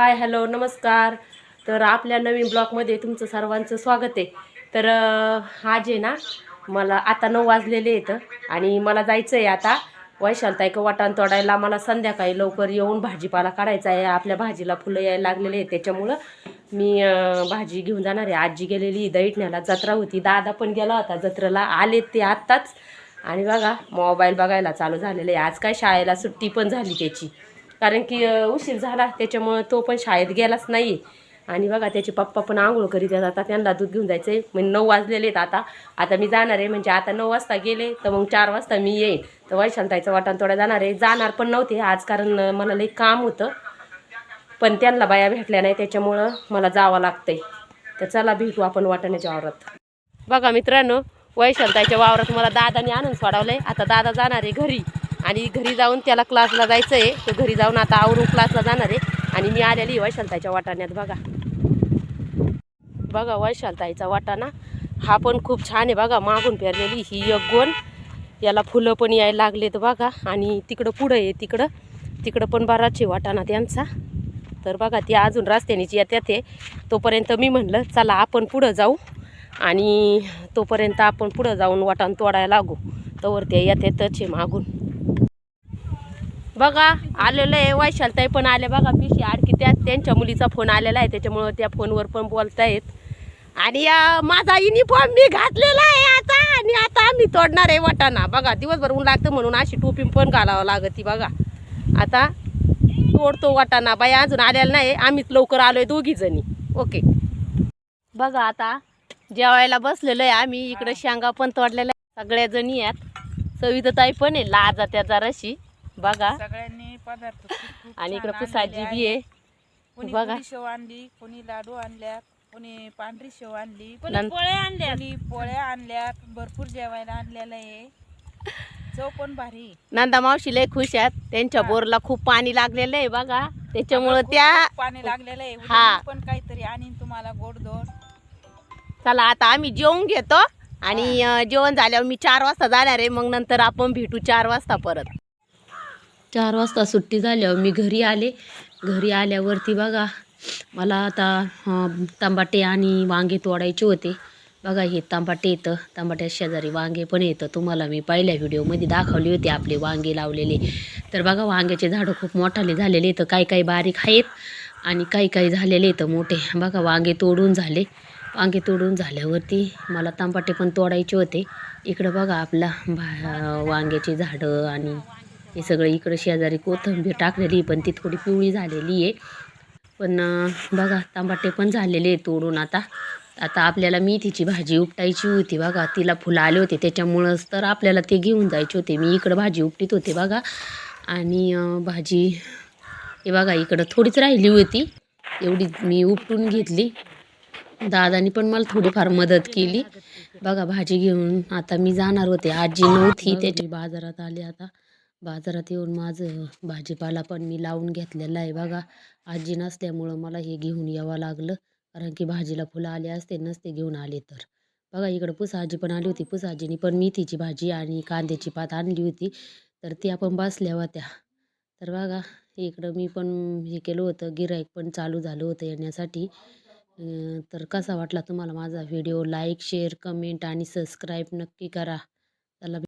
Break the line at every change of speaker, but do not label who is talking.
Hi hello नमस्कार. तर आपल्या नवीन ब्लॉगमध्ये तुमचं सर्वांचं स्वागत आहे. तर आज आहे ना मला आता नऊ वाजलेले आहेत आणि मला जायचं आहे आता वैशालताई वाटाण तोडायला मला संध्याकाळी लवकर येऊन भाजीपाला काढायचा आहे. आपल्या भाजीला फुलं यायला लागलेले आहेत. त्याच्यामुळं मी भाजी घेऊन जाणार आहे. आजी गेलेली दैठण्याला जत्रा होती. दादा पण गेला होता जत्रेला. आले ते आत्ताच. आणि बघा मोबाईल बघायला चालू झालेलं आहे. आज काय शाळेला सुट्टी पण झाली त्याची. कारण की उशीर झाला. त्याच्यामुळं तो पण शाळेत गेलाच नाही. आणि बघा त्याचे पप्पा पण आंघोळ करीत आहेत. आता त्यांना दूध घेऊन जायचं आहे म्हणजे नऊ वाजलेले आहेत आता. आता मी जाणार आहे. म्हणजे आता नऊ वाजता गेले तर मग चार वाजता मी येईन. तर वैशांताईचं वाटण थोडा जाणार आहे. जाणार पण नव्हते आज कारण मला लई काम होतं. पण त्यांना बाया भेटल्या नाही. त्याच्यामुळं मला जावं लागतंय. तर चला भेटू आपण वाटाण्याच्या वावरात. बघा मित्रांनो वैशालताईच्या वावरात मला दादाने आणून सोडवलंय. आता दादा जाणार आहे घरी. आणि घरी जाऊन त्याला क्लासला जायचं आहे तो घरी जाऊन आता आवरून क्लासला जाणार आहे. आणि मी आलेली वैशालताईच्या वाटाण्यात. बघा. बघा वैशालताईचा वाटाणा. हा पण खूप छान आहे बघा. मागून पेरलेली ही एक गोण. याला फुलं पण यायला लागलेत बघा. आणि तिकडं पुढं आहे तिकडं. तिकडं पण बराच आहे वाटाणा त्यांचा. तर बघा ती अजून रस्त्यानेच येत्यात आहे तोपर्यंत मी म्हणलं चला आपण पुढं जाऊ. आणि तोपर्यंत आपण पुढं जाऊन वाटाण तोडायला लागू. तोवर ते येतातच आहे मागून. बघा आलेलं आहे. वैशालताई पण आले बघा पिशी आणखी त्यात. त्यांच्या मुलीचा फोन आलेला आहे. त्याच्यामुळं त्या फोनवर पण बोलतायत. आणि माझा युनिफॉर्म मी घातलेला आहे आता. आणि आता आम्ही तोडणार आहे वाटाणा. बघा दिवसभर ऊन लागतं म्हणून अशी टोपी पण घालावं लागती बघा. आता तोडतो वाटाणा. बाई अजून आलेला नाही. आम्हीच लवकर आलोय दोघी जणी. ओके. बघा आता जेवायला बसलेलो आहे आम्ही. इकडे शेंगा पण तोडलेल्या सगळ्या जणी आहेत. सविताताई पण आहे लाजा त्या जराशी बघा.
सगळ्यांनी पदार्थ खूप- खूप
आणि
छान
इकडे पुसाजी
आणलेले
बी आहे.
कोणी
बघा.
पुरी शेव आणली कोणी लाडू आणल्यात कोणी पांढरी शेव आणली
नं-
पोळ्या आणल्या कोणी पोळ्या आणल्यात भरपूर जेवायला आणलेलं आहे. चव पण भारी.
नंदा मावशी लय खुश आहेत. त्यांच्या बोरला खूप पाणी लागलेलं आहे बघा. त्याच्यामुळं
खूप-
त्या
खूप पाणी लागलेलं आहे. उद्या
हा.
मी पण काहीतरी आणीन तुम्हाला गोडधोड
चला आता आम्ही जेवून घेतो. आणि अं, जेवण झाल्यावर मी चार वाजता जाणार आहे. मग नंतर आपण भेटू चार वाजता परत. चार वाजता सुट्टी झाल्यावर मी घरी आले. घरी आल्यावरती बघा मला आता तांबाटे आणि वांगे तोडायचे होते. बघा हे तांबाटे येतं. तांबाट्या शेजारी वांगे पण येतं. तुम्हाला मी पहिल्या व्हिडिओमध्ये दाखवले होते आपले वांगे लावलेले. तर बघा वांग्याचे झाडं खूप मोठाले झालेले आहेत. काही काही बारीक आहेत आणि काही काही झालेले आहेत मोठे. बघा वांगे तोडून झाले. वांगे तोडून झाल्यावरती मला तांबाटे पण तोडायचे होते. इकडं बघा आपला भा वांग्याची झाडं आणि हे सगळं इकडं शेजारी कोथिंबीर टाकलेली पण ती थोडी पिवळी झालेली आहे. पण बघा तांबाटे पण झालेले तोडून आता. आता आपल्याला मेथीची भाजी उपटायची होती बघा. तिला फुलं आले होते त्याच्यामुळंच तर आपल्याला ते घेऊन जायचे होते. मी इकडं भाजी उपटीत होते बघा. आणि भाजी हे बघा इकडं थोडीच राहिली होती. एवढी मी उपटून घेतली. दादानी पण मला थोडीफार मदत केली. बघा भाजी घेऊन आता मी जाणार होते. आजी नव्हती त्याची बाजारात आली आता. बाजारात येऊन माझं भाजीपाला पण मी लावून घेतलेला आहे. बघा आजी नसल्यामुळं मला हे घेऊन यावं लागलं. कारण की भाजीला फुलं आले असते नसते घेऊन आले तर. बघा इकडं पुसाजी पण आली होती. पुसाजीने पण मेथीची भाजी आणि कांद्याची पात आणली होती. तर त्या पण बसल्या होत्या. तर बघा इकडं मी पण हे केलं होतं. गिराईक पण चालू झालं होतं येण्यासाठी. तर कसा वाटला तुम्हाला माझा व्हिडिओ? लाईक शेअर कमेंट आणि सबस्क्राईब नक्की करा. चला